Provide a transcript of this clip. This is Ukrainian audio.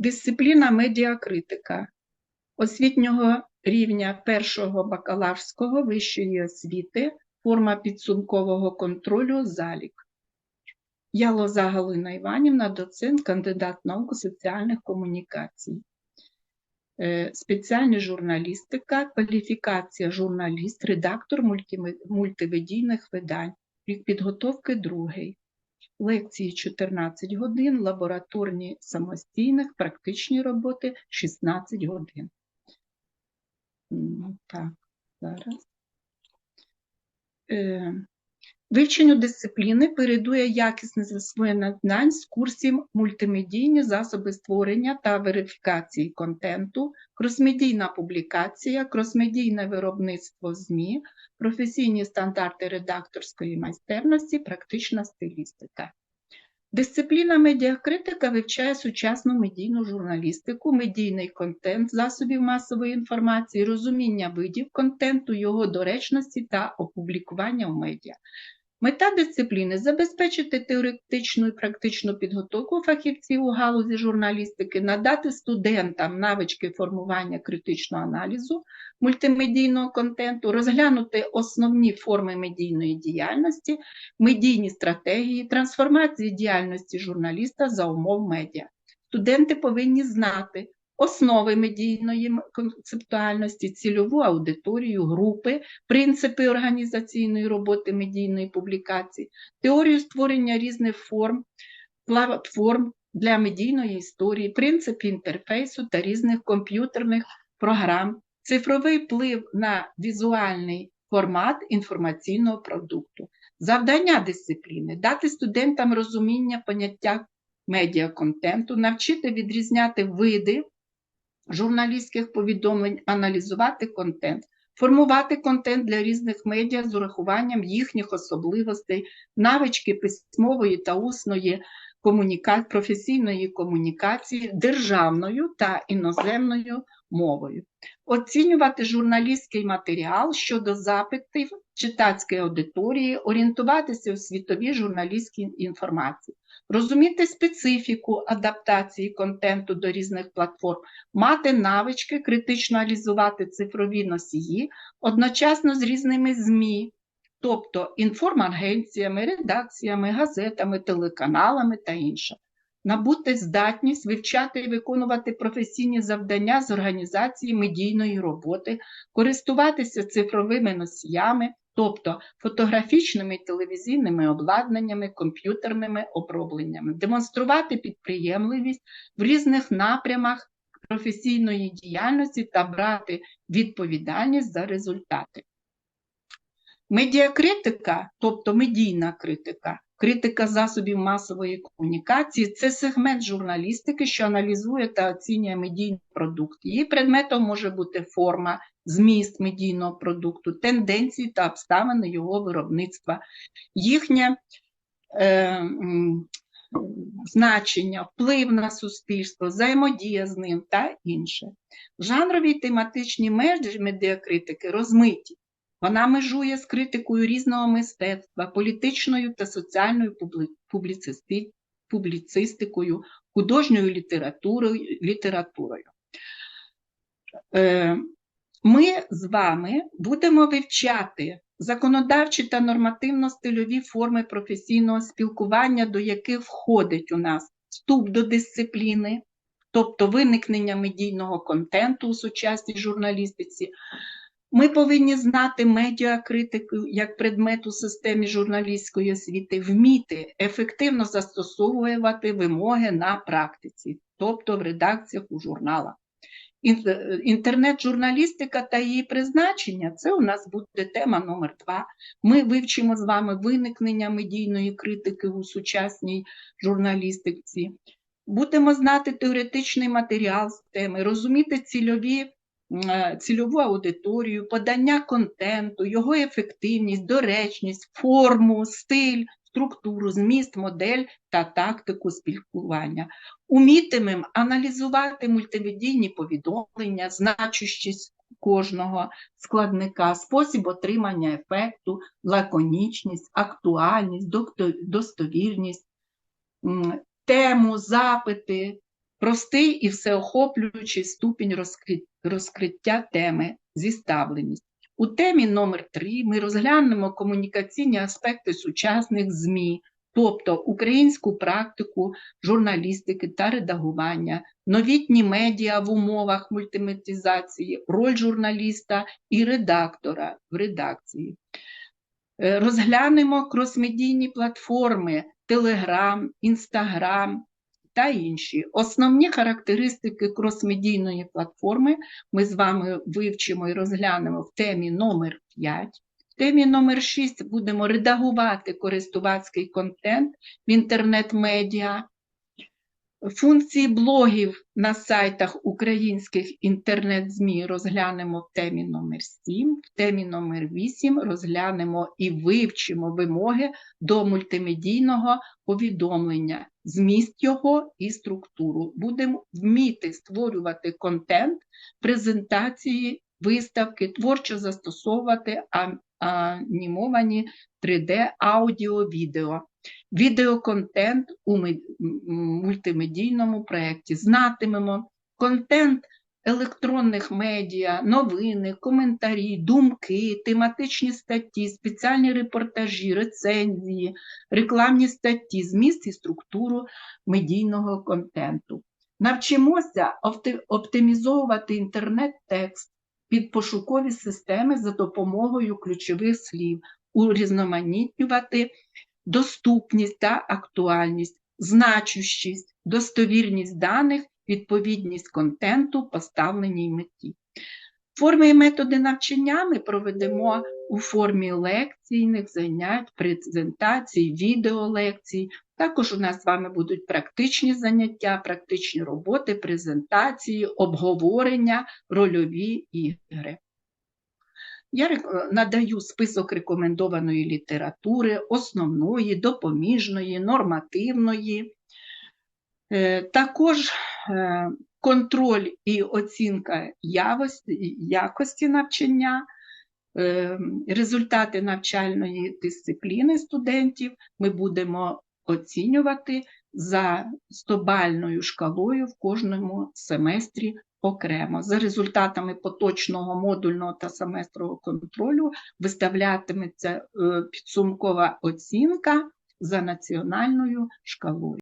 Дисципліна медіакритика освітнього рівня першого бакалаврського вищої освіти, форма підсумкового контролю залік. Я Лоза Галина Іванівна, доцент, кандидат наук соціальних комунікацій. Е, Спеціальна журналістика, кваліфікація журналіст, редактор мультиме- мультимедійних видань, підготовки другий. Лекції 14 годин, лабораторні самостійних, практичні роботи 16 годин. Так, зараз. Вивченню дисципліни передує якісне засвоєння знань з курсів мультимедійні засоби створення та верифікації контенту, кросмедійна публікація, кросмедійне виробництво ЗМІ, професійні стандарти редакторської майстерності, практична стилістика. Дисципліна медіакритика вивчає сучасну медійну журналістику, медійний контент засобів масової інформації, розуміння видів контенту, його доречності та опублікування в медіа. Мета дисципліни забезпечити теоретичну і практичну підготовку фахівців у галузі журналістики, надати студентам навички формування критичного аналізу мультимедійного контенту, розглянути основні форми медійної діяльності, медійні стратегії, трансформації діяльності журналіста за умов медіа. Студенти повинні знати основи медійної концептуальності, цільову аудиторію, групи, принципи організаційної роботи медійної публікації, теорію створення різних форм, платформ для медійної історії, принципи інтерфейсу та різних комп'ютерних програм, цифровий вплив на візуальний формат інформаційного продукту. Завдання дисципліни дати студентам розуміння поняття медіаконтенту, навчити відрізняти види журналістських повідомлень, аналізувати контент, формувати контент для різних медіа з урахуванням їхніх особливостей, навички письмової та усної комуніка... професійної комунікації державною та іноземною мовою. Оцінювати журналістський матеріал щодо запитів читацької аудиторії, орієнтуватися у світовій журналістській інформації, розуміти специфіку адаптації контенту до різних платформ, мати навички критично аналізувати цифрові носії одночасно з різними ЗМІ, тобто інформагенціями, редакціями, газетами, телеканалами та інше. Набути здатність вивчати і виконувати професійні завдання з організації медійної роботи, користуватися цифровими носіями, тобто фотографічними телевізійними обладнаннями, комп'ютерними обробленнями, демонструвати підприємливість в різних напрямах професійної діяльності та брати відповідальність за результати. Медіакритика, тобто медійна критика, критика засобів масової комунікації це сегмент журналістики, що аналізує та оцінює медійний продукт. Її предметом може бути форма, зміст медійного продукту, тенденції та обставини його виробництва, їхнє е, значення, вплив на суспільство, взаємодія з ним та інше. Жанрові й тематичні межі медіакритики розмиті. Вона межує з критикою різного мистецтва, політичною та соціальною публіцисти- публіцистикою, художньою літературою. літературою. Е, Ми з вами будемо вивчати законодавчі та нормативно-стильові форми професійного спілкування, до яких входить у нас вступ до дисципліни, тобто виникнення медійного контенту у сучасній журналістиці, ми повинні знати медіакритику як предмет у системі журналістської освіти, вміти ефективно застосовувати вимоги на практиці, тобто в редакціях у журналах. Е, Інтернет-журналістика та її призначення це у нас буде тема номер два. Ми вивчимо з вами виникнення медійної критики у сучасній журналістиці. Будемо знати теоретичний матеріал з теми, розуміти цільові цільову аудиторію, подання контенту, його ефективність, доречність, форму, стиль, структуру, зміст, модель та тактику спілкування. Умітимем аналізувати мультимедійні повідомлення, значущість кожного складника, спосіб отримання ефекту, лаконічність, актуальність, достовірність, тему, запити, простий і всеохоплюючий ступінь розкриття теми зіставленість. У темі номер 3 ми розглянемо комунікаційні аспекти сучасних ЗМІ, тобто українську практику журналістики та редагування, новітні медіа в умовах мультиметизації, роль журналіста і редактора в редакції. Е, Розглянемо кросмедійні платформи Telegram, Instagram та інші. Основні характеристики кросмедійної платформи ми з вами вивчимо і розглянемо в темі номер 5. В темі номер 6 будемо редагувати користувацький контент в інтернет-медіа. Функції блогів на сайтах українських інтернет-ЗМІ розглянемо в темі номер 7, в темі номер 8 розглянемо і вивчимо вимоги до мультимедійного повідомлення, зміст його і структуру. Будемо вміти створювати контент, презентації, виставки, творчо застосовувати анімовані 3D аудіо, відео. Відеоконтент у мультимедійному проєкті. Знатимемо контент електронних медіа, новини, коментарі, думки, тематичні статті, спеціальні репортажі, рецензії, рекламні статті, зміст і структуру медійного контенту. Навчимося оптимізовувати інтернет-текст під пошукові системи за допомогою ключових слів, урізноманітнювати доступність та актуальність, значущість, достовірність даних, відповідність контенту поставленій меті. Форми і методи навчання ми проведемо у формі лекційних занять, презентацій, відеолекцій. Також у нас з вами будуть практичні заняття, практичні роботи, презентації, обговорення, рольові ігри. Я надаю список рекомендованої літератури, основної, допоміжної, нормативної. Е, Також е, контроль і оцінка якості навчання, е, результати навчальної дисципліни студентів ми будемо оцінювати за стобальною шкалою в кожному семестрі окремо. За результатами поточного модульного та семестрового контролю виставлятиметься е, підсумкова оцінка за національною шкалою.